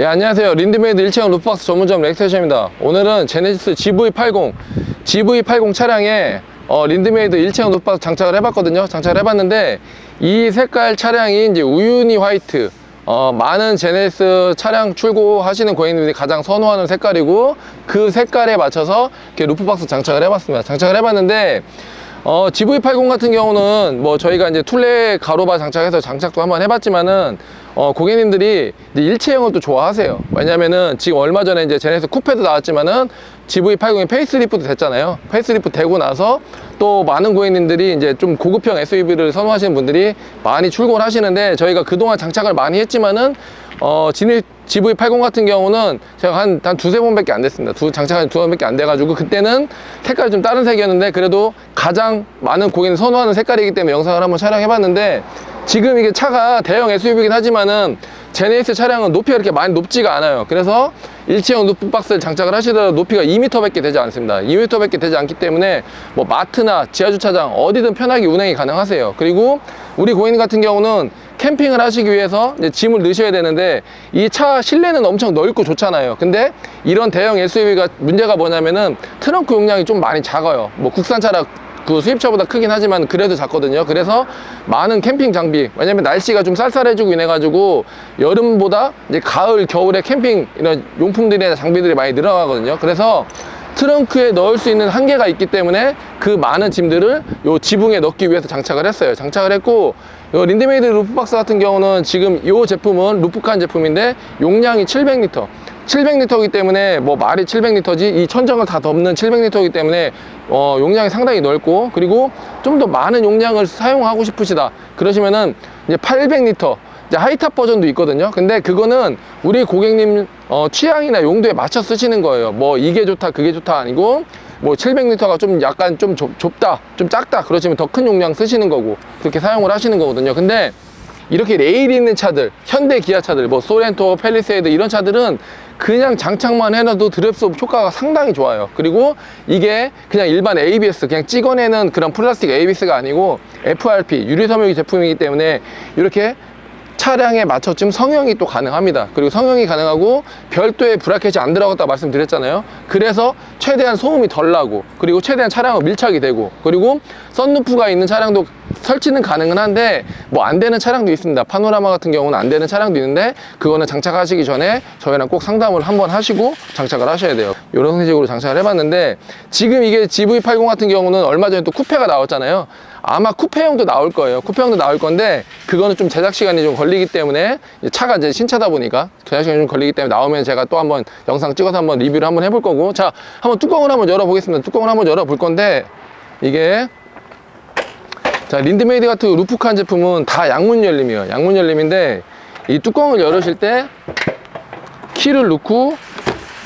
예, 안녕하세요. 린드메이드 일체형 루프박스 전문점 렉스테션입니다. 오늘은 제네시스 GV80, GV80 차량에 어, 린드메이드 일체형 루프박스 장착을 해봤거든요. 장착을 해봤는데 이 색깔 차량이 이제 우유니 화이트. 어, 많은 제네시스 차량 출고하시는 고객님들이 가장 선호하는 색깔이고 그 색깔에 맞춰서 이렇게 루프박스 장착을 해봤습니다. 장착을 해봤는데 어, GV80 같은 경우는 뭐 저희가 이제 툴레 가로바 장착해서 장착도 한번 해봤지만은 어, 고객님들이 이제 일체 형을 또 좋아하세요. 왜냐면은 지금 얼마 전에 이제 제네스 쿠페도 나왔지만은 GV80이 페이스리프트 됐잖아요. 페이스리프트 되고 나서 또 많은 고객님들이 이제 좀 고급형 SUV를 선호하시는 분들이 많이 출고를 하시는데 저희가 그동안 장착을 많이 했지만은 어, 지니- GV80 같은 경우는 제가 한, 한 두세 번밖에 안 됐습니다. 두, 장착한 두 번밖에 안 돼가지고 그때는 색깔이 좀 다른 색이었는데 그래도 가장 많은 고객님 선호하는 색깔이기 때문에 영상을 한번 촬영해봤는데 지금 이게 차가 대형 SUV이긴 하지만은 제네시스 차량은 높이가 그렇게 많이 높지가 않아요. 그래서 일체형 루프박스를 장착을 하시더라도 높이가 2m밖에 되지 않습니다. 2m밖에 되지 않기 때문에 뭐 마트나 지하주차장 어디든 편하게 운행이 가능하세요. 그리고 우리 고객님 같은 경우는 캠핑을 하시기 위해서 이제 짐을 넣으셔야 되는데 이 차 실내는 엄청 넓고 좋잖아요. 근데 이런 대형 SUV가 문제가 뭐냐면은 트렁크 용량이 좀 많이 작아요. 뭐 국산차라 그 수입차보다 크긴 하지만 그래도 작거든요. 그래서 많은 캠핑 장비, 왜냐면 날씨가 좀 쌀쌀해지고 인해 가지고 여름보다 이제 가을, 겨울에 캠핑 이런 용품들이나 장비들이 많이 늘어나거든요. 그래서 트렁크에 넣을 수 있는 한계가 있기 때문에 그 많은 짐들을 요 지붕에 넣기 위해서 장착을 했어요. 장착을 했고 요 린드메이드 루프박스 같은 경우는 지금 요 제품은 루프칸 제품인데 용량이 700리터. 700리터이기 때문에 뭐 말이 700리터지 이 천정을 다 덮는 700리터이기 때문에 어, 용량이 상당히 넓고 그리고 좀 더 많은 용량을 사용하고 싶으시다. 그러시면은 이제 800리터 이제 하이탑 버전도 있거든요. 근데 그거는 우리 고객님 어, 취향이나 용도에 맞춰 쓰시는 거예요. 뭐 이게 좋다 그게 좋다 아니고 뭐 700리터가 좀 약간 좀 좁, 좁다 좀 작다 그러시면 더 큰 용량 쓰시는 거고 그렇게 사용을 하시는 거거든요. 근데 이렇게 레일이 있는 차들, 현대 기아 차들, 뭐 소렌토, 펠리세이드 이런 차들은 그냥 장착만 해놔도 드랩스 효과가 상당히 좋아요. 그리고 이게 그냥 일반 ABS, 그냥 찍어내는 그런 플라스틱 ABS가 아니고 FRP, 유리 섬유 제품이기 때문에 이렇게 차량에 맞춰 좀 성형이 또 가능합니다. 그리고 성형이 가능하고 별도의 브라켓이 안 들어갔다 말씀드렸잖아요. 그래서 최대한 소음이 덜 나고 그리고 최대한 차량과 밀착이 되고 그리고 썬루프가 있는 차량도 설치는 가능은 한데 뭐 안 되는 차량도 있습니다. 파노라마 같은 경우는 안 되는 차량도 있는데 그거는 장착하시기 전에 저희랑 꼭 상담을 한번 하시고 장착을 하셔야 돼요. 이런 식으로 장착을 해봤는데 지금 이게 GV80 같은 경우는 얼마 전에 또 쿠페가 나왔잖아요. 아마 쿠페형도 나올 거예요. 쿠페형도 나올 건데 그거는 좀 제작 시간이 좀 걸리기 때문에 차가 이제 신차다 보니까 제작 시간이 좀 걸리기 때문에 나오면 제가 또 한번 영상 찍어서 한번 리뷰를 한번 해볼 거고 자 한번 뚜껑을 한번 열어보겠습니다. 뚜껑을 한번 열어볼 건데 이게 자 린드메이드 같은 루프칸 제품은 다 양문 열림이에요. 양문 열림인데 이 뚜껑을 열으실 때 키를 넣고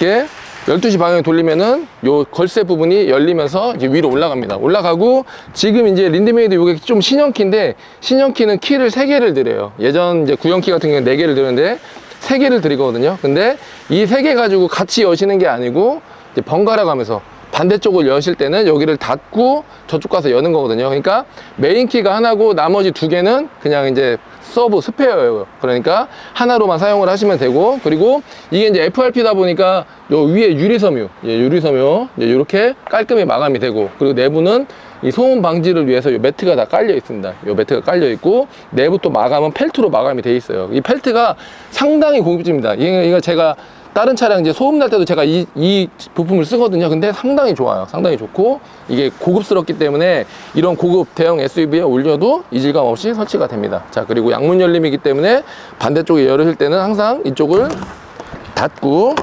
이렇게 12시 방향 돌리면은 요 걸쇠 부분이 열리면서 이제 위로 올라갑니다. 올라가고 지금 이제 린드메이드 요게 좀 신형키인데 신형키는 키를 3개를 드려요. 예전 이제 구형키 같은 경우는 4개를 드는데 3개를 드리거든요. 근데 이 3개 가지고 같이 여시는 게 아니고 번갈아 가면서 반대쪽을 여실 때는 여기를 닫고 저쪽 가서 여는 거거든요. 그러니까 메인 키가 하나고 나머지 두 개는 그냥 이제 서브 스페어예요. 그러니까 하나로만 사용을 하시면 되고 그리고 이게 이제 FRP다 보니까 요 위에 유리섬유, 예, 유리섬유 이렇게 깔끔히 마감이 되고 그리고 내부는 이 소음 방지를 위해서 요 매트가 다 깔려 있습니다. 요 매트가 깔려 있고 내부 또 마감은 펠트로 마감이 돼 있어요. 이 펠트가 상당히 고급집니다. 이거 제가 다른 차량 이제 소음 날 때도 제가 이, 이 부품을 쓰거든요. 근데 상당히 좋아요. 상당히 좋고 이게 고급스럽기 때문에 이런 고급 대형 SUV에 올려도 이질감 없이 설치가 됩니다. 자 그리고 양문 열림이기 때문에 반대쪽에 열으실 때는 항상 이쪽을 닫고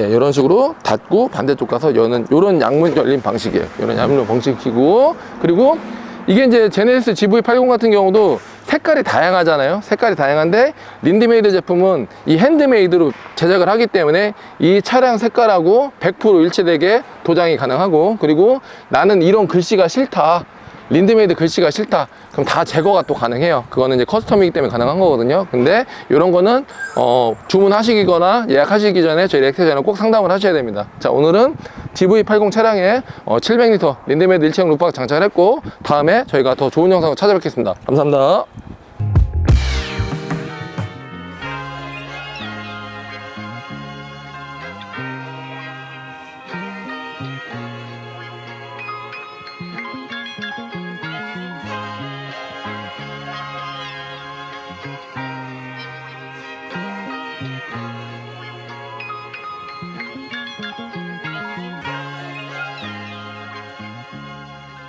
예, 이런 식으로 닫고 반대쪽 가서 여는 이런 양문 열림 방식이에요. 이런 양문 방식이고 그리고 이게 이제 제네시스 GV80 같은 경우도 색깔이 다양하잖아요. 색깔이 다양한데 린드메이드 제품은 이 핸드메이드로 제작을 하기 때문에 이 차량 색깔하고 100% 일치되게 도장이 가능하고 그리고 나는 이런 글씨가 싫다. 린드메이드 글씨가 싫다. 그럼 다 제거가 또 가능해요. 그거는 이제 커스텀이기 때문에 가능한 거거든요. 근데 이런 거는 어, 주문하시거나 예약하시기 전에 저희 렉세전에 꼭 상담을 하셔야 됩니다. 자, 오늘은 GV80 차량에 어, 700리터 린드메이드 일체형 루프박 장착을 했고 다음에 저희가 더 좋은 영상을 찾아뵙겠습니다. 감사합니다.